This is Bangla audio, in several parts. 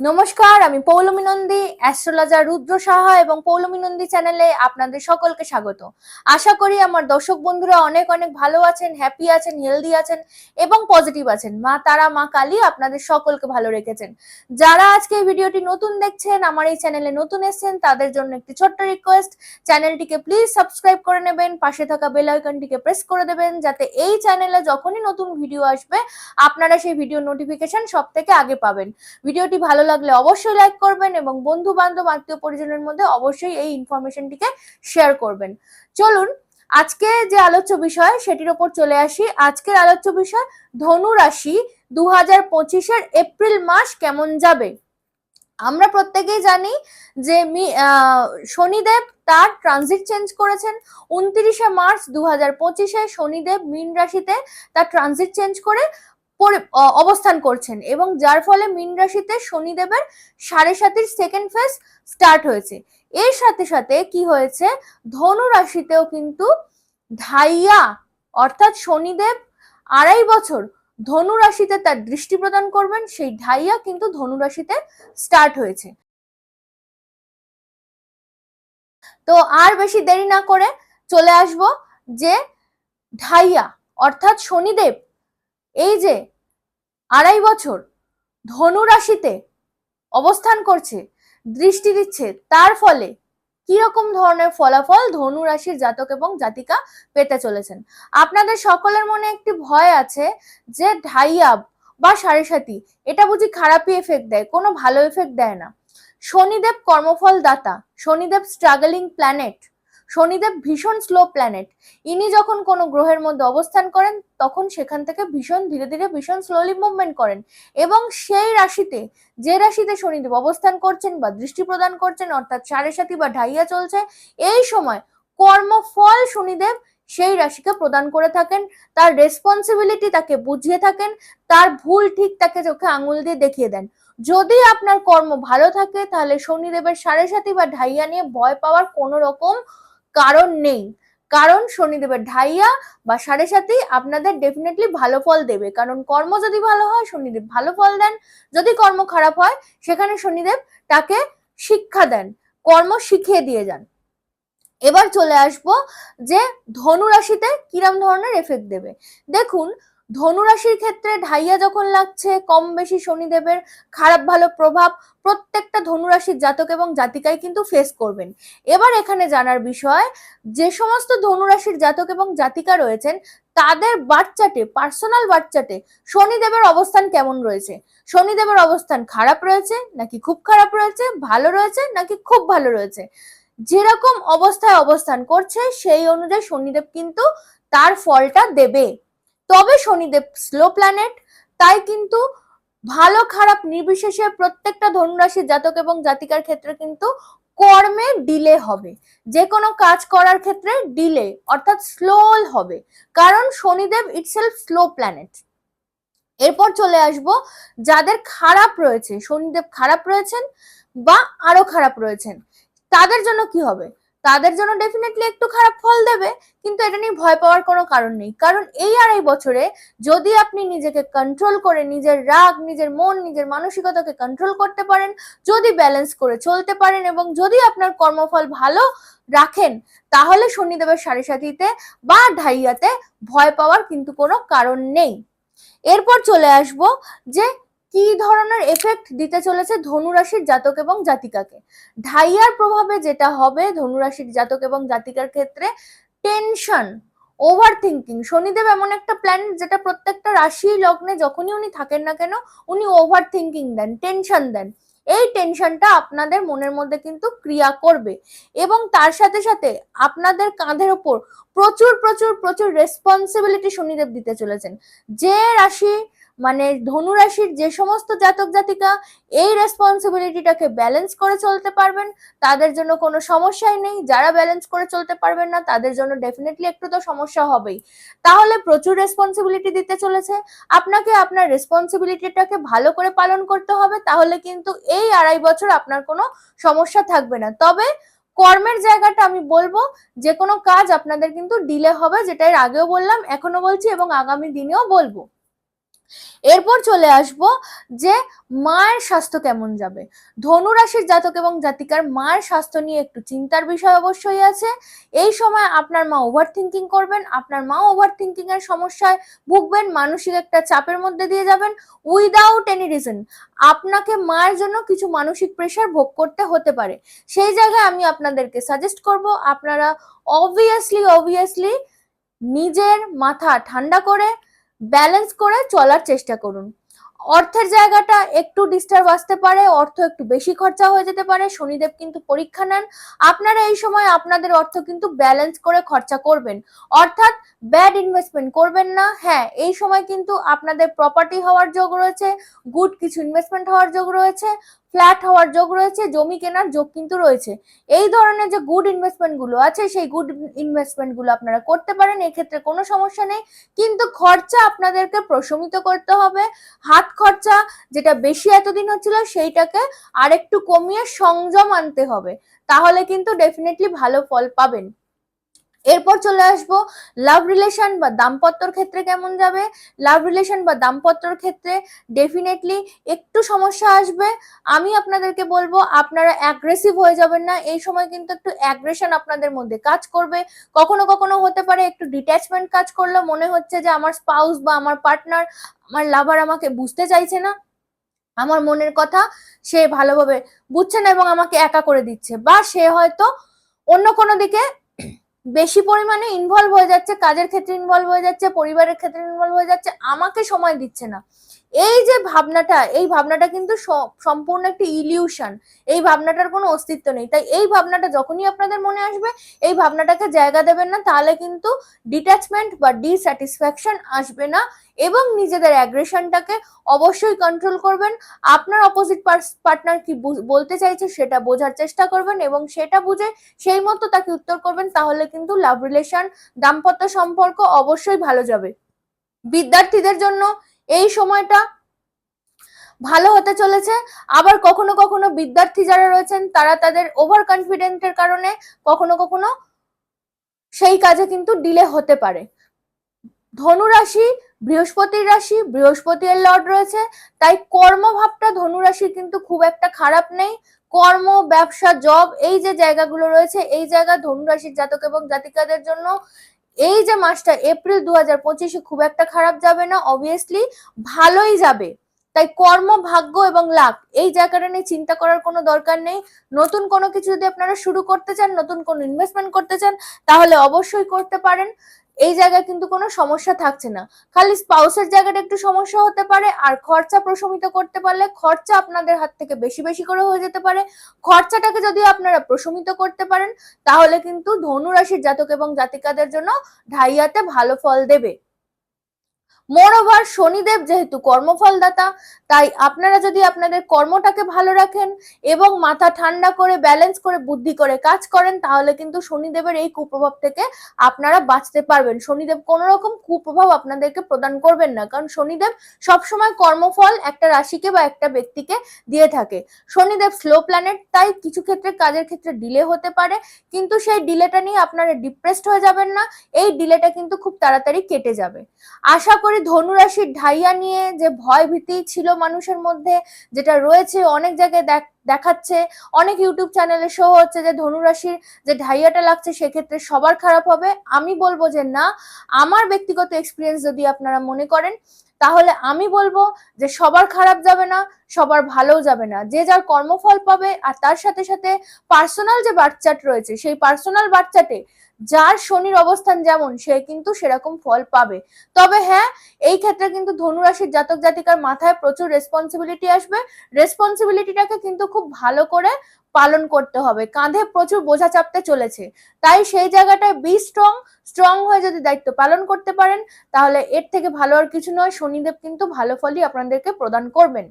নমস্কার, আমি পৌলমী নন্দী অ্যাস্ট্রোলজার রুদ্র সাহা এবং পৌলমী নন্দী চ্যানেলে আপনাদের সকলকে স্বাগত। আশা করি আমার দর্শক বন্ধুরা অনেক অনেক ভালো আছেন হ্যাপি আছেন হেলদি আছেন এবং পজিটিভ আছেন। মা তারা, মা কালী আপনাদের সকলকে ভালো রেখেছেন। যারা আজকে ভিডিওটি নতুন দেখছেন, আমার এই চ্যানেলে নতুন এসেছেন, তাদের জন্য একটি ছোট্ট রিকোয়েস্ট চ্যানেলটিকে প্লিজ সাবস্ক্রাইব করে নেবেন, পাশে থাকা বেল আইকনটিকে প্রেস করে দেবেন, যাতে এই চ্যানেলে যখনই নতুন ভিডিও আসবে, আপনারা সেই ভিডিও নোটিফিকেশন সব থেকে আগে পাবেন। ভিডিওটি ভালো লাগলে অবশ্যই লাইক করবেন এবং বন্ধু বান্ধব আত্মীয় পরিজনের মধ্যে অবশ্যই এই ইনফরমেশনটিকে শেয়ার করবেন। চলুন, আজকে যে আলোচ্য বিষয় সেটির ওপর চলে আসি। আজকের আলোচ্য বিষয়, ধনু রাশি দু হাজার পঁচিশের এপ্রিল মাস কেমন যাবে? আমরা প্রত্যেকেই জানি যে শনিদেব তার ট্রানজিট চেঞ্জ করেছেন। উনত্রিশে মার্চ দু হাজার পঁচিশে শনিদেব মীন রাশিতে তার ট্রানজিট চেঞ্জ করে অবস্থান করছেন এবং যার ফলে মীন রাশিতে শনিদেবের সাড়ে সাতির সেকেন্ড ফেজ স্টার্ট হয়েছে। এর সাথে সাথে কি হয়েছে? ধনু রাশিতেও কিন্তু ধাইয়া, অর্থাৎ শনিদেব আড়াই বছর ধনু রাশিতে তার দৃষ্টি প্রদান করবেন, সেই ঢাইয়া কিন্তু ধনু রাশিতে স্টার্ট হয়েছে। তো আর বেশি দেরি না করে চলে আসব যে ঢাইয়া অর্থাৎ শনিদেব এই যে আড়াই বছর ধনু রাশিতে অবস্থান করছে, দৃষ্টি দিচ্ছে, তার ফলে কি রকম ধরনের ফলাফল ধনু রাশির জাতক এবং জাতিকা পেতে চলেছেন? আপনাদের সকলের মনে একটি ভয় আছে যে ঢাইয়া বা সাড়ে সাতি এটা বুঝি খারাপই এফেক্ট দেয়, কোনো ভালো এফেক্ট দেয় না। শনিদেব কর্মফল দাতা শনিদেব স্ট্রাগলিং প্ল্যানেট শনিদেব ভীষণ স্লো প্ল্যানেট ইনি যখন কোনো গ্রহের মধ্যে অবস্থান করেন, তখন সেখান থেকে ভীষণ ধীরে ধীরে ভীষণ স্লোলি মুভমেন্ট করেন এবং সেই রাশিতে, যে রাশিতে শনিদেব অবস্থান করছেন বা দৃষ্টি প্রদান করছেন, অর্থাৎ সাড়ে সাতি বা ঢাইয়া চলছে, এই সময় কর্মফল শনিদেব সেই রাশিকে প্রদান করে থাকেন। তার রেসপন্সিবিলিটি তাকে বুঝিয়ে থাকেন, তার ভুল ঠিক তাকে চোখে আঙুল দিয়ে দেখিয়ে দেন। যদি আপনার কর্ম ভালো থাকে, তাহলে শনিদেবের সাড়ে সাতি বা ঢাইয়া নিয়ে ভয় পাওয়ার কোনো রকম কারণ নেই। কারণ শনিদেবের ঢাইয়া বা সাড়ে সাথেই আপনাদের ডেফিনেটলি ভালো ফল দেবে। কারণ কর্ম যদি ভালো হয়, শনিদেব ভালো ফল দেন। যদি কর্ম খারাপ হয়, সেখানে শনিদেব তাকে শিক্ষা দেন, কর্ম শিখিয়ে দিয়ে যান। এবার চলে আসব যে ধনু রাশিতে কিরম ধরনের এফেক্ট দেবে। দেখুন ধনু রাশির ক্ষেত্রে ঢাইয়া যখন লাগছে, কম বেশি শনিদেবের খারাপ ভালো প্রভাব প্রত্যেকটা ধনু রাশির জাতক এবং জাতিকাই কিন্তু ফেস করবেন। এবার এখানে জানার বিষয়, যে সমস্ত ধনু রাশির জাতক এবং জাতিকা রয়েছেন, তাদের বাচ্চাটে পার্সোনাল বাচ্চাটে শনিদেবের অবস্থান কেমন রয়েছে? শনিদেবের অবস্থান খারাপ রয়েছে, নাকি খুব খারাপ রয়েছে, ভালো রয়েছে, নাকি খুব ভালো রয়েছে? যেরকম অবস্থায় অবস্থান করছে, সেই অনুযায়ী শনিদেব কিন্তু তার ফলটা দেবে। তবে শনিদেব স্লো প্ল্যানেট তাই কিন্তু ভালো খারাপ নির্বিশেষে প্রত্যেকটা ধনুরাশির জাতক এবং জাতিকার ক্ষেত্রে কিন্তু কর্মে ডিলে হবে। যে কোনো কাজ করার ক্ষেত্রে ডিলে অর্থাৎ স্লো হবে। কারণ শনিদেব ইটসেলফ স্লো প্ল্যানেট এরপর চলে আসব যাদের খারাপ রয়েছে, শনিদেব খারাপ রয়েছেন বা আরও খারাপ রয়েছেন, তাদের জন্য কি হবে? তাদের জন্য ডেফিনেটলি একটু খারাপ ফল দেবে, কিন্তু এটা নিয়ে ভয় পাওয়ার কোনো কারণ নেই। কারণ এই আড়াই বছরে যদি আপনি নিজেকে কন্ট্রোল করে নিজের রাগ, নিজের মন, নিজের মানসিকতাকে কন্ট্রোল করতে পারেন, যদি ব্যালেন্স করে চলতে পারেন এবং যদি আপনার কর্মফল ভালো রাখেন, তাহলে শনিদেবের সাড়ে সাথীতে বা ঢাইয়াতে ভয় পাওয়ার কিন্তু কোনো কারণ নেই। এরপর চলে আসব যে কি ধরনের এফেক্ট দিতে চলেছে ধনুরাশির জাতক এবং জাতিকাকে? ঢাইয়ার প্রভাবে যেটা হবে ধনুরাশির জাতক এবং জাতিকার ক্ষেত্রে টেনশন ওভার থিঙ্কিং শনিদেব এমন একটা প্ল্যানেট যেটা প্রত্যেকটা রাশি লগ্নে যখনই উনি থাকেন না কেন, উনি ওভার থিঙ্কিং দেন টেনশন দেন। এই টেনশনটা আপনাদের মনের মধ্যে কিন্তু ক্রিয়া করবে এবং তার সাথে সাথে আপনাদের কাঁধের ওপর প্রচুর প্রচুর প্রচুর রেসপন্সিবিলিটি শনিদেব দিতে চলেছেন। যে রাশি মানে ধনু রাশির যে সমস্ত জাতক জাতিকা এই রেসপন্সিবিলিটিটাকে ব্যালেন্স করে চলতে পারবেন, তাদের জন্য কোনো সমস্যাই নেই। যারা ব্যালেন্স করে চলতে পারবেন না, তাদের জন্য ডেফিনেটলি একটু তো সমস্যা হবেই। তাহলে প্রচুর রেসপন্সিবিলিটি দিতে চলেছে। আপনাকে আপনার রেসপন্সিবিলিটিটাকে ভালো করে পালন করতে হবে, তাহলে কিন্তু এই আড়াই বছর আপনার কোনো সমস্যা থাকবে না। তবে কর্মের জায়গাটা আমি বলব যে কোনো কাজ আপনাদের কিন্তু ডিলে হবে, যেটা এর আগেও বললাম এখনও বলছি এবং আগামী দিনেও বলব। এরপর চলে আসব যে মায়ের স্বাস্থ্য কেমন যাবে। ধনু রাশির জাতক এবং জাতিকার মায়ের স্বাস্থ্য নিয়ে একটু চিন্তার বিষয় অবশ্যই আছে। এই সময় আপনার মা ওভার থিঙ্কিং করবেন, আপনার মা ওভার থিঙ্কিং এর সমস্যায় ভুগবেন, মানসিক একটা চাপের মধ্যে দিয়ে যাবেন উইদাউট এনি রিজন আপনাকে মায়ের জন্য কিছু মানসিক প্রেশার ভোগ করতে হতে পারে। সেই জায়গায় আমি আপনাদেরকে সাজেস্ট করব, আপনারা অবভিয়াসলি অবভিয়াসলি নিজের মাথা ঠান্ডা করে ব্যালেন্স করে চলার চেষ্টা করুন। অর্থের জায়গাটা একটু ডিস্টার্ব আসতে পারে, অর্থ একটু বেশি খরচা হয়ে যেতে পারে, শনিদেব কিন্তু পরীক্ষা নেন। আপনারা এই সময় আপনাদের অর্থ কিন্তু ব্যালেন্স করে খরচা করবেন। অর্থাৎ ব্যাড ইনভেস্টমেন্ট করবেন না। হ্যাঁ এই সময় কিন্তু আপনাদের প্রপার্টি হওয়ার যোগ রয়েছে গুড কিছু ইনভেস্টমেন্ট হওয়ার যোগ রয়েছে। ফ্ল্যাট হওয়ার যোগ রয়েছে, জমি কেনার যোগ কিন্তু রয়েছে। এই ধরনের যে গুড ইনভেস্টমেন্টগুলো আছে, সেই গুড ইনভেস্টমেন্টগুলো আপনারা করতে পারেন, এক্ষেত্রে কোনো সমস্যা নেই। কিন্তু খরচা আপনাদেরকে প্রশমিত করতে হবে। হাত খরচা যেটা বেশি এতদিন হচ্ছিল, সেইটাকে আরেকটু কমিয়ে সংযম আনতে হবে। তাহলে কিন্তু ডেফিনেটলি ভালো ফল পাবেন। এরপর চলে আসব লাভ রিলেশন বা দাম্পত্যর ক্ষেত্রে কেমন যাবে? লাভ রিলেশন বা দাম্পত্যর ক্ষেত্রে ডেফিনেটলি একটু সমস্যা আসবে। আমি আপনাদেরকে বলব, আপনারা অ্যাগ্রেসিভ হয়ে যাবেন না। এই সময় কিন্তু একটু অ্যাগ্রেশন আপনাদের মধ্যে কাজ করবে। কখনো কখনো হতে পারে একটু ডিট্যাচমেন্ট কাজ করলে। মনে হচ্ছে যে আমার স্পাউস বা আমার পার্টনার আমার লাভার আমাকে বুঝতে চাইছে না। আমার মনের কথা সে ভালোভাবে বুঝছে না এবং আমাকে একা করে দিচ্ছে। বা সে হয়তো অন্য কোনো দিকে বেশি পরিমাণে ইনভলভ হয়ে যাচ্ছে, কাজের ক্ষেত্রে ইনভলভ হয়ে যাচ্ছে, পরিবারের ক্ষেত্রে ইনভলভ হয়ে যাচ্ছে, আমাকে সময় দিচ্ছে না। এই যে ভাবনাটা, এই ভাবনাটা কিন্তু সম্পূর্ণ একটি ইলিউশন এই ভাবনাটার কোনো অস্তিত্ব নেই। তাই এই ভাবনাটা যখনই আপনাদের মনে আসবে, এই ভাবনাটাকে জায়গা দেবেন না, তাহলে কিন্তু ডিট্যাচমেন্ট বা ডিস্যাটিসফ্যাকশন আসবে না এবং নিজেদের অ্যাগ্রেশনটাকে অবশ্যই কন্ট্রোল করবেন। আপনার অপোজিট পার্টনার কি বলতে চাইছে সেটা বোঝার চেষ্টা করবেন এবং সেটা বুঝে সেই মতো তাকে উত্তর করবেন, তাহলে কিন্তু লাভ রিলেশন দাম্পত্য সম্পর্ক অবশ্যই ভালো যাবে। বিদ্যার্থীদের জন্য এই সময়টা ভালো হতে চলেছে। আবার কখনো কখনো বিদ্যার্থী যারা রয়েছেন, তারা তাদের ওভার কনফিডেন্টের কারণে কখনো কখনো সেই কাজে কিন্তু ডিলে হতে পারে। ধনু রাশি বৃহস্পতির রাশি, বৃহস্পতির লর্ড রয়েছে, তাই কর্মভাবটা ধনু রাশির কিন্তু খুব একটা খারাপ নেই। কর্ম, ব্যবসা, জব, এই যে জায়গাগুলো রয়েছে, এই জায়গা ধনু রাশির জাতক এবং জাতিকাদের জন্য এই যে মাসটা এপ্রিল দু হাজার পঁচিশে খুব একটা খারাপ যাবে না অবভিয়াসলি ভালোই যাবে। তাই কর্ম, ভাগ্য এবং লাভ, এই জায়গাটা নিয়ে চিন্তা করার কোনো দরকার নেই। নতুন কোনো কিছু যদি আপনারা শুরু করতে চান, নতুন কোনো ইনভেস্টমেন্ট করতে চান, তাহলে অবশ্যই করতে পারেন। এই জায়গায় কিন্তু কোনো সমস্যা থাকছে না। খালি স্পাউসের জায়গাটা একটু সমস্যা হতে পারে, আর খরচা প্রশমিত করতে পারলে খরচা আপনাদের হাত থেকে বেশি বেশি করে হয়ে যেতে পারে। খরচাটাকে যদি আপনারা প্রশমিত করতে পারেন, তাহলে কিন্তু ধনুরাশির জাতক এবং জাতিকাদের জন্য ঢাইয়াতে ভালো ফল দেবে। মোরওভার শনিদেব যেহেতু কর্মফলদাতা, তাই আপনারা যদি আপনাদের কর্মটাকে ভালো রাখেন এবং মাথা ঠান্ডা করে ব্যালেন্স করে, বুদ্ধি করে কাজ করেন, তাহলে কিন্তু শনিদেবের এই কুপ্রভাব থেকে আপনারা বাঁচতে পারবেন। শনিদেব কোন রকম কুপ্রভাব আপনাদেরকে প্রদান করবেন না, কারণ শনিদেব সবসময় কর্মফল একটা রাশিকে বা একটা ব্যক্তিকে দিয়ে থাকে। শনিদেব স্লো প্ল্যানেট তাই কিছু ক্ষেত্রে কাজের ক্ষেত্রে ডিলে হতে পারে, কিন্তু সেই ডিলেটা নিয়ে আপনারা ডিপ্রেসড হয়ে যাবেন না, এই ডিলেটা কিন্তু খুব তাড়াতাড়ি কেটে যাবে। আশা করি ধনুরাশির ঢাইয়া নিয়ে যে ভয় ভীতি ছিল মানুষের মধ্যে, যেটা রয়েছে অনেক জায়গায় দেখ- দেখাচ্ছে। অনেক ইউটিউব চ্যানেলে শো হচ্ছে যে ধনুরাশির যে ঢাইয়াটা লাগছে, সেক্ষেত্রে সবার খারাপ হবে। আমি বলব যে না, আমার ব্যক্তিগত এক্সপিরিয়েন্স যদি আপনারা মনে করেন, তাহলে আমি বলব যে সবার খারাপ যাবে না, সবার ভালোও যাবে না। যে যার কর্মফল পাবে আর তার সাথে সাথে পার্সোনাল যে বাচ্চাট রয়েছে, সেই পার্সোনাল বাচ্চাটে যার শনির অবস্থান যেমন, সে কিন্তু সেরকম ফল পাবে। তবে হ্যাঁ এই ক্ষেত্রে কিন্তু ধনুরাশির জাতক জাতিকার মাথায় প্রচুর রেসপন্সিবিলিটি আসবে। রেসপন্সিবিলিটিটাকে কিন্তু খুব ভালো করে পালন করতে হবে। কাঁধে প্রচুর বোঝা চাপতে চলেছে। তাই সেই জায়গাটায় বি স্ট্রং স্ট্রং হয়ে যদি দায়িত্ব পালন করতে পারেন, তাহলে এর থেকে ভালো আর কিছু নয়। শনিদেব কিন্তু ভালো ফলই আপনাদেরকে প্রদান করবেন।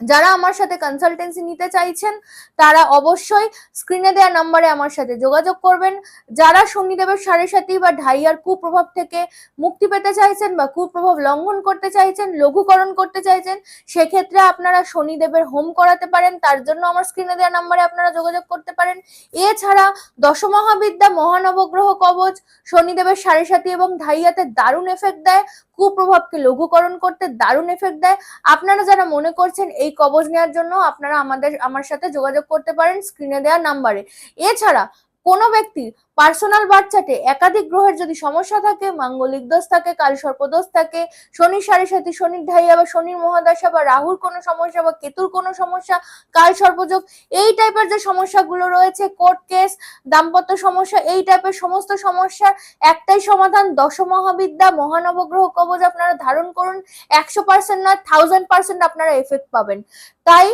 যারা আমার সাথে কনসালটেন্সি নিতে চাইছেন, তারা অবশ্যই স্ক্রিনে দেওয়া নাম্বারে আমার সাথে যোগাযোগ করবেন। যারা শনিদেবের সাড়ে সাথী বা ঢাইয়ার কুপ্রভাব থেকে মুক্তি পেতে চাইছেন বা কুপ্রভাব লঙ্ঘন করতে চাইছেন, লঘুকরণ করতে চাইছেন, সেক্ষেত্রে আপনারা শনিদেবের হোম করাতে পারেন। তার জন্য আমার স্ক্রিনে দেওয়া নাম্বারে আপনারা যোগাযোগ করতে পারেন। এছাড়া দশমহাবিদ্যা মহানবগ্রহ কবচ শনিদেবের সাড়ে সাথী এবং ঢাইয়াতে দারুণ এফেক্ট দেয়। কুপ্রভাবকে লঘুকরণ করতে দারুণ এফেক্ট দেয়। আপনারা যারা মনে করছেন এই কবজ নেওয়ার জন্য, আপনারা আমাদের, আমার সাথে যোগাযোগ করতে পারেন স্ক্রিনে দেওয়া নাম্বারে এছাড়া কোনো ব্যক্তির পার্সোনাল বাচ্চাতে একাধিক গ্রহের যদি সমস্যা থাকে, মাঙ্গলিক দোষ থাকে, কাল সর্পদোষ থাকে শনির সাড়ে সাথে শনির ঢাইয়া বা শনির মহাদশা বা রাহুর কোনো সমস্যা বা কেতুর কোনো সমস্যা, কাল সর্পযোগ এই টাইপের যে সমস্যাগুলো রয়েছে কোর্ট কেস দাম্পত্য সমস্যা, এই টাইপের সমস্ত সমস্যার একটাই সমাধান দশ মহাবিদ্যা মহানবগ্রহ কবচ আপনারা ধারণ করুন। একশো পার্সেন্ট নয় থাউজেন্ড পার্সেন্ট আপনারা এফেক্ট পাবেন। তাই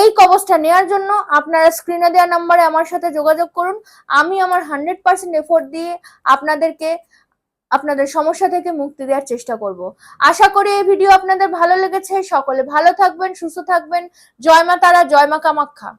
এই কবচটা নেওয়ার জন্য আপনারা স্ক্রিনে দেওয়া নাম্বারে আমার সাথে যোগাযোগ করুন। আমি আমার হান্ড্রেড পার্সেন্ট এফোর্ট দিয়ে আপনাদেরকে, আপনাদের সমস্যা থেকে মুক্তি দেওয়ার চেষ্টা করব। আশা করি এই ভিডিও আপনাদের ভালো লেগেছে। সকলে ভালো থাকবেন, সুস্থ থাকবেন। জয় মা তারা, জয় মা কামাখ্যা।